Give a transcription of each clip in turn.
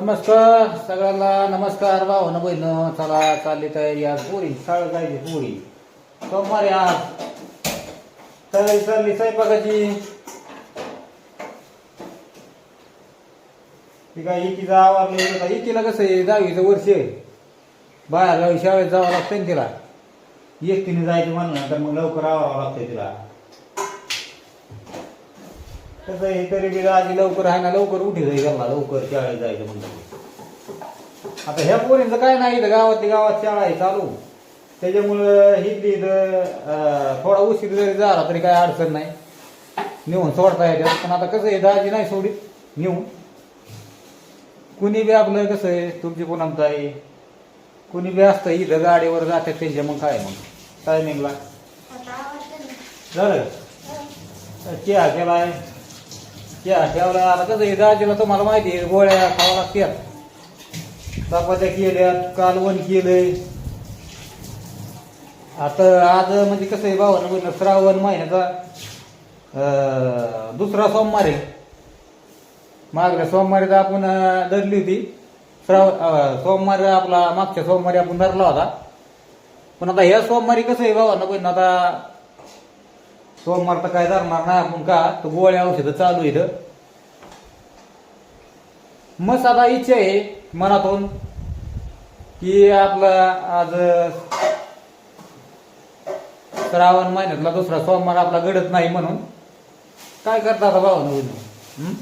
नमस्कार सगळ्यांना नमस्कार. भाऊ बहिण चला चालली तयारी आज पोरी शाळा जायची पोरी. सोमवारी आज तयारी चालली स्वयंपाकाची. ती काय एकीचा आवरले एकीला कसं आहे दहावीचं वर्ष आहे. बाहेर गावी शाळेत जावं लागतं ना तिला. एकटीने जायचं म्हणलं तर मग लवकर आवावं लागतं तिला. कसं आहे तरी बी आजी लवकर आहे ना लवकर उठी जाईल घरला लवकर शाळेत जायचं म्हणलं. आता ह्या पोरींचं काय नाही इथं गावातली गावात शाळा आहे चालू. त्याच्यामुळं हिंदी इथं थोडा उशीर जरी झाला तरी काय अडचण नाही. नेऊन सोडता येतात पण आता कसं आहे दाजी नाही सोडित नेऊन. कुणी बी आपलं कसं आहे तुमची आहे कुणी बी असतं इथं गाडीवर जातात त्यांच्या मग काय मग? टायमिंगला झालं? चहा केलाय? चहा ठेवला आता कसं आहे दाजीला तुम्हाला माहिती आहे गोळ्या खावा लागतात चपात्या केल्यात कालवण केलंय. आता आज म्हणजे कसं आहे भावानं म्हणलं श्रावण महिन्याचा दुसरा सोमवार आहे. मागल्या सोमवारी तर आपण धरली होती. श्राव सोमवारी आपला मागच्या सोमवारी आपण धरला होता. पण आता ह्या सोमवारी कसं आहे भावानं पण आता सोमवार तर काय धरणार नाही आपण का? तर गोळ्या औषधं चालू आहे इथं मस्त आता इच्छा आहे मनातून की आपला आज श्रावण महिन्यातला दुसरा सोमवार आपला घडत नाही म्हणून काय करता आता भावानं बहिण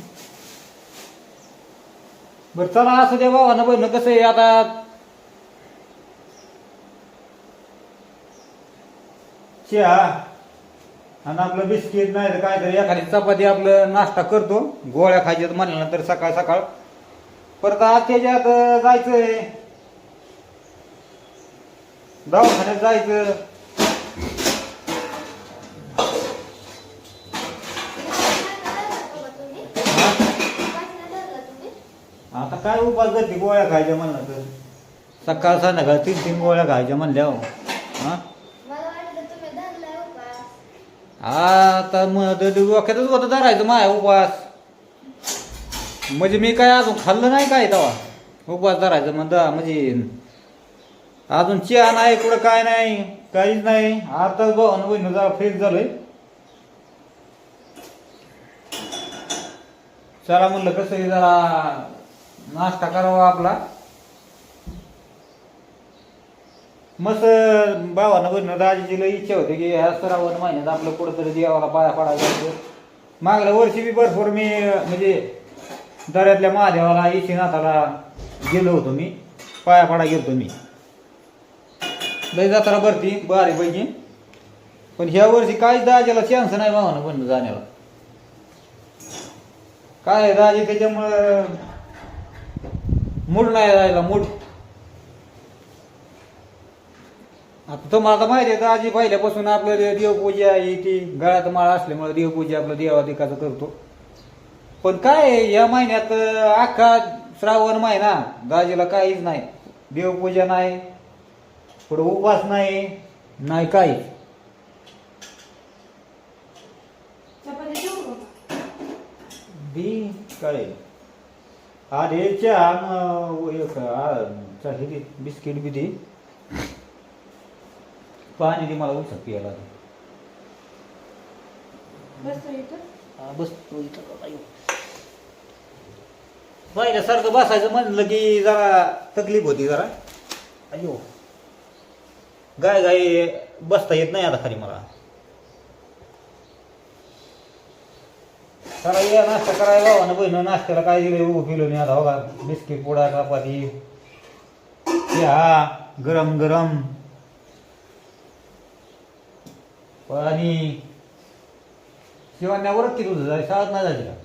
बरं चला असं दे भावानं बहिण कसं आहे आता? चहा आणि आपलं बिस्किट नाही तर तरी एखादी चपाती आपलं नाश्ता करतो. गोळ्या खायच्यात म्हणल्यानंतर सकाळ सकाळ परत आज त्याच्यात जायचंय. दवाखान्यात जायचं. आता काय उपास करते गोळ्या खायच्या म्हणलं तर? सकाळ संध्याकाळ तीन तीन गोळ्या खायच्या म्हणल्या हा. आता मग डोक्यातच होतं धरायचं माय उपवास म्हणजे मी काय अजून खाल्लं नाही काय तेव्हा? उपवास धरायचं म्हणता म्हणजे अजून चहा नाही कुठं काय नाही काहीच नाही. आताच भाऊ बहिण जरा फ्रेश झालोय. चला म्हणलं कसं आहे जरा नाश्ता करावा आपला. मस्त भावानं बहिणं दाजीची लई इच्छा होती की ह्या श्रावण महिन्यात आपलं कुठंतरी देवाला पाया पडायचं. मागल्या वर्षी बी भरपूर मी म्हणजे दऱ्यातल्या महादेवाला इशिनाथाला गेलो होतो मी. पाया पाडा गेलतो मी. लय जत्रा भरती बारी पैकी पण ह्या वर्षी काहीच दाजीला चान्स नाही भावानं पण जाण्याला. काय आहे दाजी त्याच्यामुळं मूड नाही राहिला मूड. आता तुम्हाला तर माहिती आहे दाजी पहिल्यापासून आपलं देवपूजा ही ती गळ्यात माळ असल्यामुळे देवपूजा आपलं देवाधिकाचं करतो. पण काय या महिन्यात अख्खा श्रावण महिना दाजीला काहीच नाही. देवपूजा नाही पुढे उपवास नाही नाही काही. बी काय अरे चहा बिस्किट बी दे. पाणी दे मला उचल पियाला हा, बस तू इथं का येऊ. पहिल्यासारखं बसायचं म्हणलं की जरा तकलीफ होती जरा. अयो गाय गाय बसता येत नाही आता खाली मला. चला या नाश्ता करायला बाबा ना बहिण. नाश्त्याला काय दिलं उभं पिलो नाही आता. बघा बिस्किट पोडा चपाती. हा गरम गरम. पाणी. शिवान्यावरच किती तुझं? जाय शाळेत नाही जायचं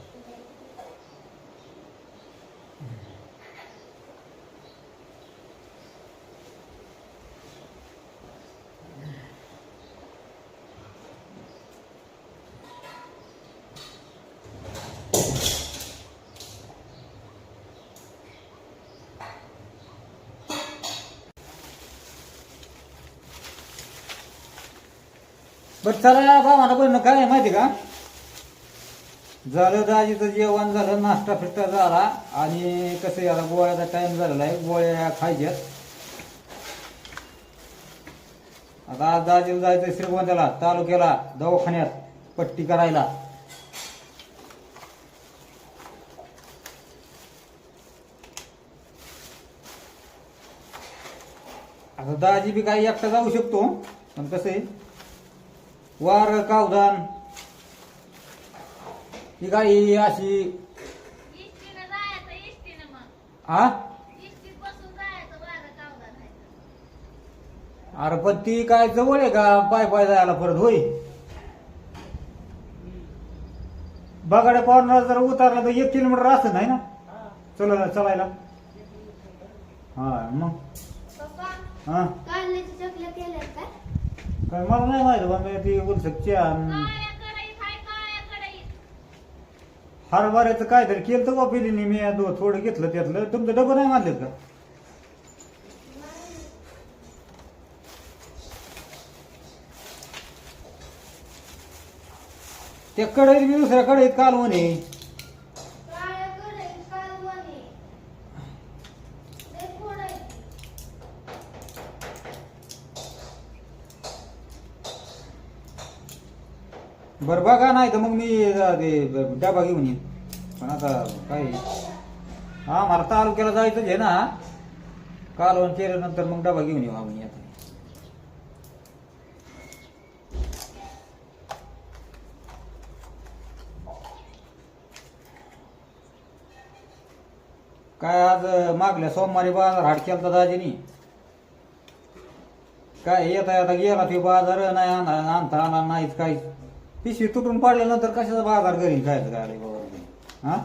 बरं चला बाबा बोलणं. काय आहे माहिती का? झालं दाजीचं जेवण झालं नाश्ता फिष्टा झाला. आणि कसं आहे, गोळ्याचा टाइम झालेला आहे. गोळ्या खायच्यात. आता आज दाजीला जायचं श्रीगोंद्याला तालुक्याला दवाखान्यात पट्टी करायला. आता दाजी बी काही एकटा जाऊ शकतो पण कसं आहे वार कावदान. ही गाडी अशी इष्टीनं जायचं इष्टीनं मग. हा इष्टीत बसून जायचं वारं कावला नाही अरे पण ती काय जवळ आहे का? पाय पाय जायला परत होय? बगाड्या कॉर्नर जर उतारला तर एक किलोमीटर असत नाही ना? चला चलायला. हा मग. पप्पा हा. काढण्याची चकल्या केल्यात का काय मला नाही माहिती बा मी ती उलसकची काळ्या हरभऱ्याचं काय तरी केलं तर बा नाही मी दो- थोडं घेतलं त्यातलं. तुमचं डबं नाही मानलेत का? त्या कढईत मी दुसऱ्या कढईत काल म्हणे काळ्या कढईत कालवणी लय फोडायची बरं बघा नाही तर मग मी ते डबा घेऊन येईन. पण आता काय? हा मला तालुक्याला जायचं आहे ना. कालवण केल्यानंतर मग डबा घेऊन येऊ आम्ही आता काय आज मागल्या सोमवारी बाजार हाट केलता दाजीनी. काय येता येता गेला ते बाजार नाही आणता आणा नाहीच काहीच. पिशवी तुटून पाडल्यानंतर कशाचा बाजार घरी खायचं काय बाबा हा?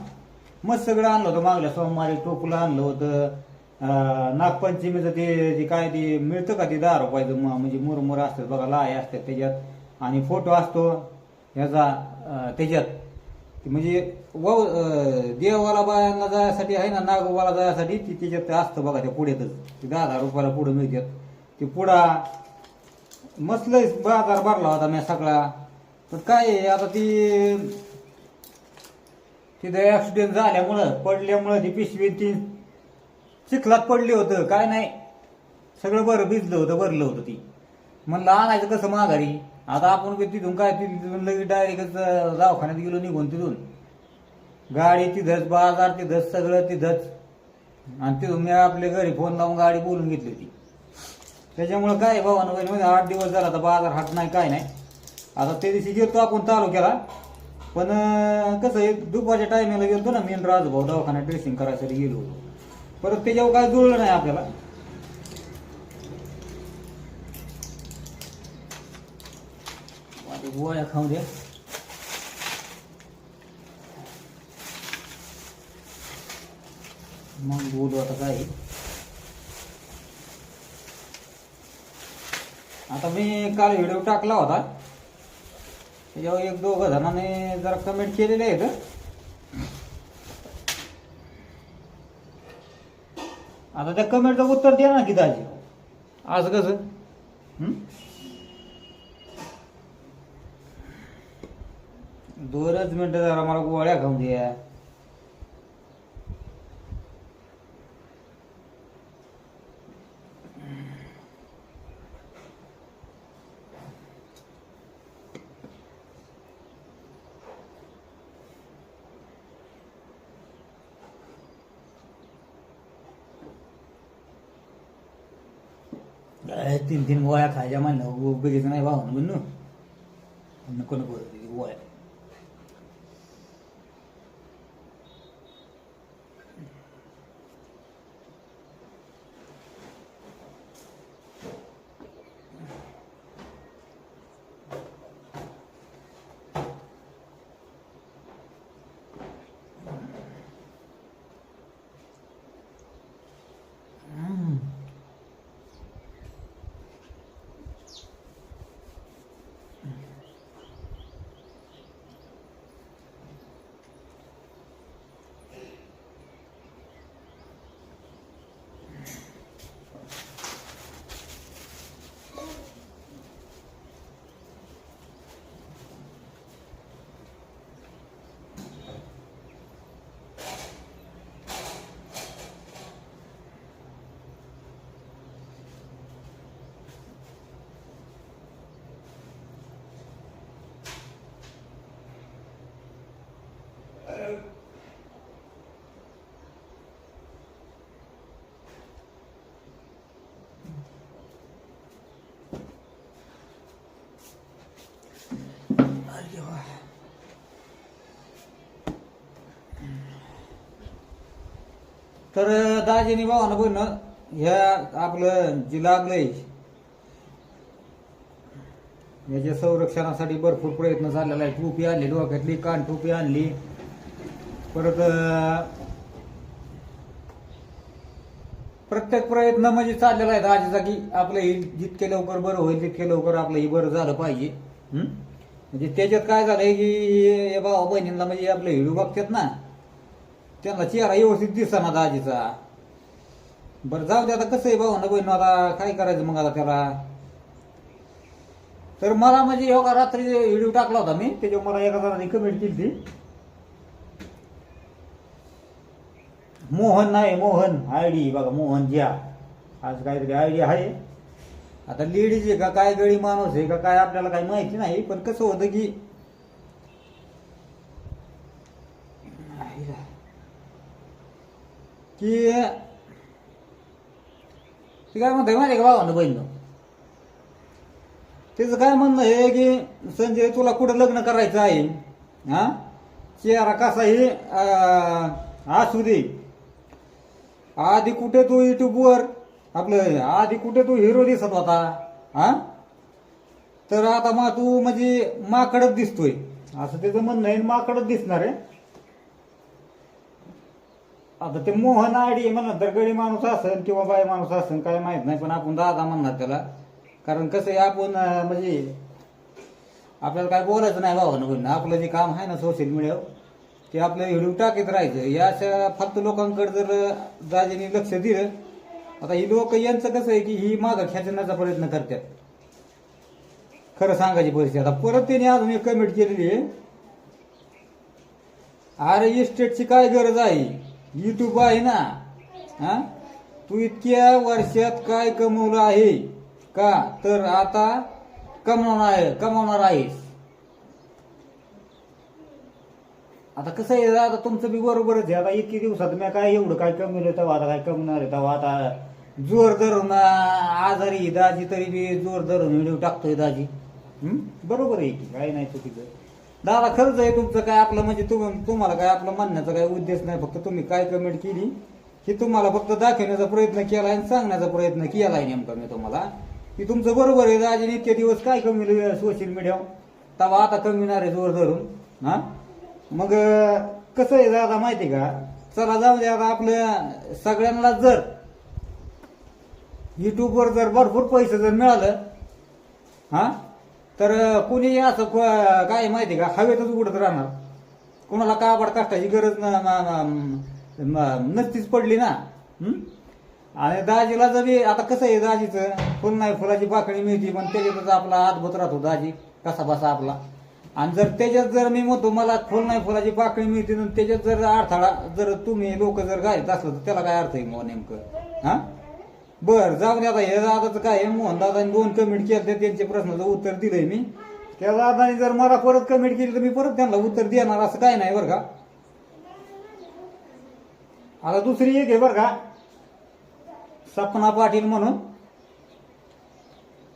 मस्त सगळं आणलं होतं मागल्या सोमवारी टोपलं आणलं होतं. नागपंचमीचं ते जे काय ते मिळतं का ते दहा रुपयाचं म्हणजे मुरमुर असतात बघा लाय असतात त्याच्यात. आणि फोटो असतो ह्याचा त्याच्यात. म्हणजे व देवाला बायांना जायसाठी आहे ना नागोबाला जायसाठी ती त्याच्यात असतं बघा त्या पुढ्यातच ते दहा दहा रुपयाला पुढं मिळतात. ते पुढा मस्त बाजार भरला होता मी सगळा. पण काय आहे, आता ती तिथं ऍक्सिडेंट झाल्यामुळं पडल्यामुळं ती पिशवी ती चिखलात पडली होतं काय नाही. सगळं बरं भिजलं होतं भरलं होतं ती. म्हणलं आणायचं कसं माघारी? आता आपण बी तिथून काय तिथून लगेच डायरेक्टच दवाखान्यात गेलो निघून तिथून. गाडी तिथंच बाजार तिथंच सगळं तिथंच. आणि तिथून मी आपल्या घरी फोन लावून गाडी बोलून घेतली होती. त्याच्यामुळं काय भावानं म्हणजे आठ दिवस झाला आता बाजार हाट नाही काय नाही. आता त्या दिवशी गेलतो आपण तालुक्याला. पण कसं आहे दुपारच्या टायमिंगला गेलतो ना मेन राजभाऊ दवाखान्यात ड्रेसिंग करायसाठी गेलो होतो. परत त्याच्यावर काय जुळलं नाही आपल्याला. गोळ्या खाऊ द्या मग बोलू आता काय आता मी काल व्हिडिओ टाकला होता. त्याच्यावर एक दोघं जणांनी जरा कमेंट केलेले आहेत आता त्या कमेंटचं उत्तर द्या ना की दाजी. आज कसं? दोनच मिनिटं जरा मला गोळ्या खाऊन द्या काय तीन तीन गोळ्या खायच्या म्हणलं बघितलं नाही भाऊ म्हणून. नको नको गोळ्या तर दाजीनी भावानं बघणं ह्या आपलं जे लागलंय याच्या संरक्षणासाठी भरपूर प्रयत्न झालेला आहे. टोपी आणली डोक्यातली कान टोपी आणली. परत प्रत्येक प्रयत्न म्हणजे चाललेला आहे. दाजीचा की आपलं हे जितके लवकर बरं होईल तितके लवकर आपलं हे बरं झालं पाहिजे. म्हणजे त्याच्यात काय झालंय की या भावा बहिणींना म्हणजे आपलं हिडू बघतात ना त्यांना चेहरा व्यवस्थित दिसा ना दाजीचा. बरं जाऊ दे आता कसं आहे भाऊ ना बहिण आता काय करायचं मग आता त्याला? तर मला म्हणजे हो एवढा रात्री व्हिडिओ टाकला होता मी त्याच्यावर मला एका जणांनी कमेंट केली ती मोहन नाही मोहन आय डी बघा मोहन ज्या. आज काहीतरी आयडी आहे. आता लेडीज आहे का काय गळी माणूस आहे का काय आपल्याला काही माहिती नाही पण कसं होतं की की ती काय म्हणते माहिती आहे का भावानं बहिण? त्याचं काय म्हणणं हे की संजय तुला कुठं लग्न करायचं आहे? हा? चेहरा कसाही अं, असू दे. आधी कुठे तू युट्यूबवर आपलं आधी कुठे तू हिरो दिसत होता? हा? तर आता मग तू म्हणजे माकडच दिसतोय. असं त्याचं म्हणणं आहे माकडच दिसणार आहे. आता ते मोहन आडी म्हणा तर गडी माणूस असेल किंवा बाई माणूस असेल काय माहीत नाही पण आपण दादा म्हणणार त्याला. कारण कसं आहे आपण अं, म्हणजे आपल्याला काय बोलायचं नाही भावानं बहिणं आपलं जे काम आहे ना सोशल मीडियावर ते आपलं व्हिडिओ टाकीत राहायचं. या अशा फालतू लोकांकडे जर दाजीने लक्ष दिलं आता ही लोक यांचं कसं आहे की ही मागं खेचण्याचा प्रयत्न करतात. खरं सांगायची परिस्थिती. आता परत त्याने अजून एक कमेंट केलेली आहे. अरे इस्टेटची काय गरज आहे? युट्यूब आहे ना? हा? तू इतक्या वर्षात काय कमवलं आहे? का? तर आता कमवणार आहे कमवणार आहेस. आता कसं आहे आता तुमचं बी बरोबरच आहे. आता इतकी दिवसात मी काय एवढं काय कमवलं तेव्हा आता काय कमवणार आहे? तेव्हा आता जोर धरून आजारी दाजी तरी बी जोर धरून व्हिडिओ टाकतोय दाजी. बरोबर आहे की काय नाही चुकीचं. दादा खरंच आहे तुमचं काय आपलं म्हणजे तुम तुम्हाला काय आपलं म्हणण्याचा काय उद्देश नाही फक्त तुम्ही काय कमेंट केली की तुम्हाला फक्त दाखवण्याचा प्रयत्न केला आणि सांगण्याचा प्रयत्न केला आहे नेमका मी तुम्हाला. की तुमचं बरोबर आहे दाजीने इतके दिवस काय कमी सोशल मीडियावर तवा आता कमीणार आहे जोर धरून हा? मग कसं आहे दादा माहिती का? चला जाऊ दे आता आपलं सगळ्यांना जर युट्यूबवर जर भरपूर पैसे जर मिळालं हा? तर कोणी असं काय माहिती का? हवेतच उडत राहणार. कोणाला काबाड कष्टाची गरज नसतीच पडली ना. आणि दाजीला जरी आता कसं आहे दाजीचं? फुल नाही फुलाची पाकळी मिळते पण त्याच्यातच आपला हातभत राहतो दाजी. कसा बसा आपला. आणि जर त्याच्यात जर मी म्हणतो मला फुल नाही फुलाची पाकळी मिळते त्याच्यात जर अडथळा जर तुम्ही लोक जर घालीत असलं तर त्याला काय अर्थ आहे मग नेमकं? हा? बर जाऊ दे आता हे दादाचं काय आहे? मोहन दादाने दोन कमेंट केले त्यांच्या प्रश्नाचं उत्तर दिलंय मी. त्या दादाने जर मला परत कमेंट केली तर मी परत त्यांना उत्तर देणार असं काय नाही बरं का? आता दुसरी एक आहे बरं का? सपना पाटील म्हणून.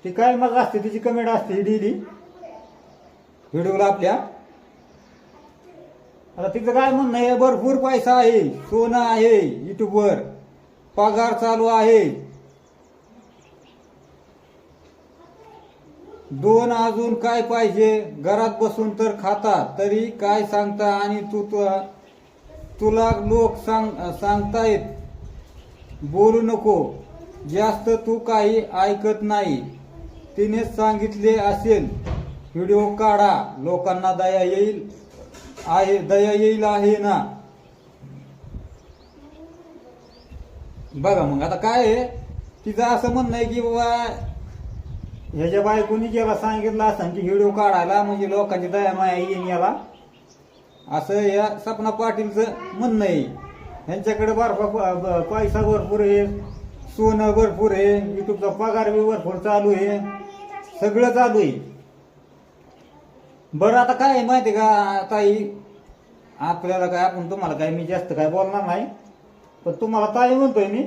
ती काय मग असते तिची कमेंट असते डेली व्हिडिओला आपल्या. आता तिचं काय म्हणणं आहे? भरपूर पैसा आहे सोनं आहे युट्यूबवर पगार चालू आहे. दोन अजून काय पाहिजे? घरात बसून तर खाता. तरी काय सांगता आणि तू तुला लोक सांग सांगतायत. बोलू नको. जास्त तू काही ऐकत नाही. तिने सांगितले असेल. व्हिडिओ काढा. लोकांना दया येईल. आहे दया येईल आहे ना? बघा मग आता काय आहे? तिचं असं म्हणणं आहे की बाबा ह्याच्या बायकोनी ज्याला सांगितलं असं की व्हिडिओ काढायला म्हणजे लोकांची दया माया येईन याला. असं या सपना पाटीलचं म्हणणं आहे. ह्यांच्याकडे बर्फा प- पैसा भरपूर आहे सोनं भरपूर आहे युट्यूबचा पगार बी भरपूर चालू आहे सगळं चालू आहे. बरं आता काय आहे माहिती आहे का ताई? आपल्याला काय आपण तुम्हाला काय मी जास्त काय बोलणार नाही. पण तुम्हाला ताई म्हणतोय मी.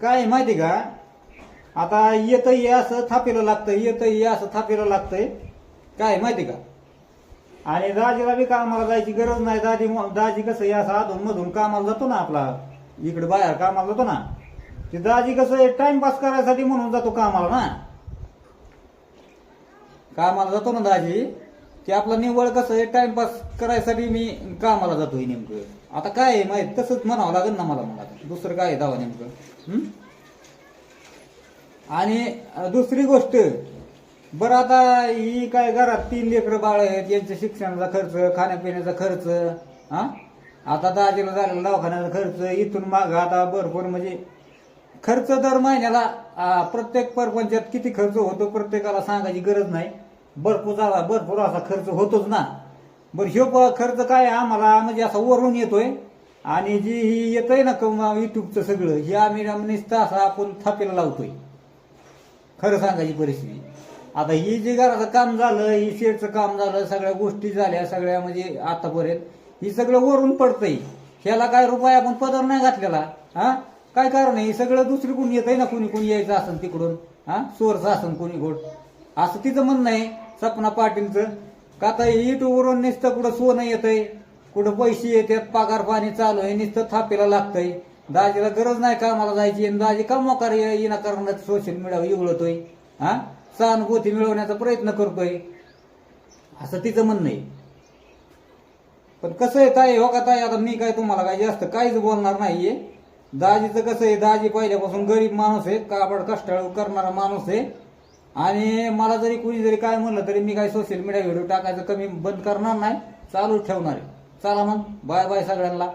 काय आहे माहिती का आता येतं ये असं थापीला लागतंय येतं ये असं थापीला लागतंय. काय आहे माहिती का? आणि दाजीला बी कामाला जायची गरज नाही. दाजी दाजी कसं आहे असं अधून मधून कामाला जातो ना आपला. इकडे बाहेर कामाला जातो ना. ते दाजी कसं आहे टाइमपास करायसाठी म्हणून जातो कामाला ना. कामाला जातो ना दाजी. ते आपला निव्वळ कसं आहे टाइमपास करायसाठी मी कामाला जातोय नेमकं. आता काय आहे माहीत? तसंच म्हणावं लागेल ना मला मला दुसरं काय आहे दावा नेमकं? आणि दुसरी गोष्ट बरं आता ही काय घरात तीन लेकरं बाळ आहेत यांच्या शिक्षणाचा खर्च खाण्यापिण्याचा खर्च हा? आता दाजीला झालेला दवाखान्याचा खर्च इथून माग आता भरपूर म्हणजे खर्च दर महिन्याला प्रत्येक परपंचात किती खर्च होतो प्रत्येकाला सांगायची गरज नाही. भरपूर झाला भरपूर असा खर्च होतोच ना. बरं ह्यो खर्च काय आम्हाला म्हणजे असा वरून येतोय. आणि जी ही येतंय ना युट्यूबचं सगळं हे आम्ही नुसतं असं आपण थापेला लावतोय. खरं सांगायची परिस्थिती. आता ही जे घराचं काम झालं ही शेडचं काम झालं सगळ्या गोष्टी झाल्या सगळ्या म्हणजे आतापर्यंत ही सगळं वरून पडतंय. ह्याला काय रुपये आपण पदर नाही घातलेला हा? काय कारण आहे? हे सगळं दुसरी कोणी आहे ना कोणी कोणी यायचं असेल तिकडून हा? सोर्स असेल कोणी गोड असं तिचं म्हणणं आहे सपना पाटीलचं. का आता युट्यूबवरून नुसतं कुठं सोनं येतंय कुठं पैसे येतात पगार पाणी चालू आहे नुसतं थापेला लागतंय. दाजीला गरज नाही कामाला जायची? आणि दाजी का मोकार येणं करण्यात सोशल मीडियावर इवळतोय. हा? सहानुभूती मिळवण्याचा प्रयत्न करतोय. असं तिचं म्हणणं आहे. पण कसं आहे ताई? हो का ताई? आता मी काय तुम्हाला काय जास्त काहीच बोलणार नाहीये. दाजीचं कसं आहे? दाजी पहिल्यापासून गरीब माणूस आहे. काबड कष्टाळू करणारा माणूस आहे. आणि मला जरी कुणी जरी काय म्हणलं तरी मी काय सोशल मीडिया व्हिडिओ टाकायचं कमी बंद करणार नाही. चालू ठेवणार आहे. चला मग. बाय बाय सगळ्यांना.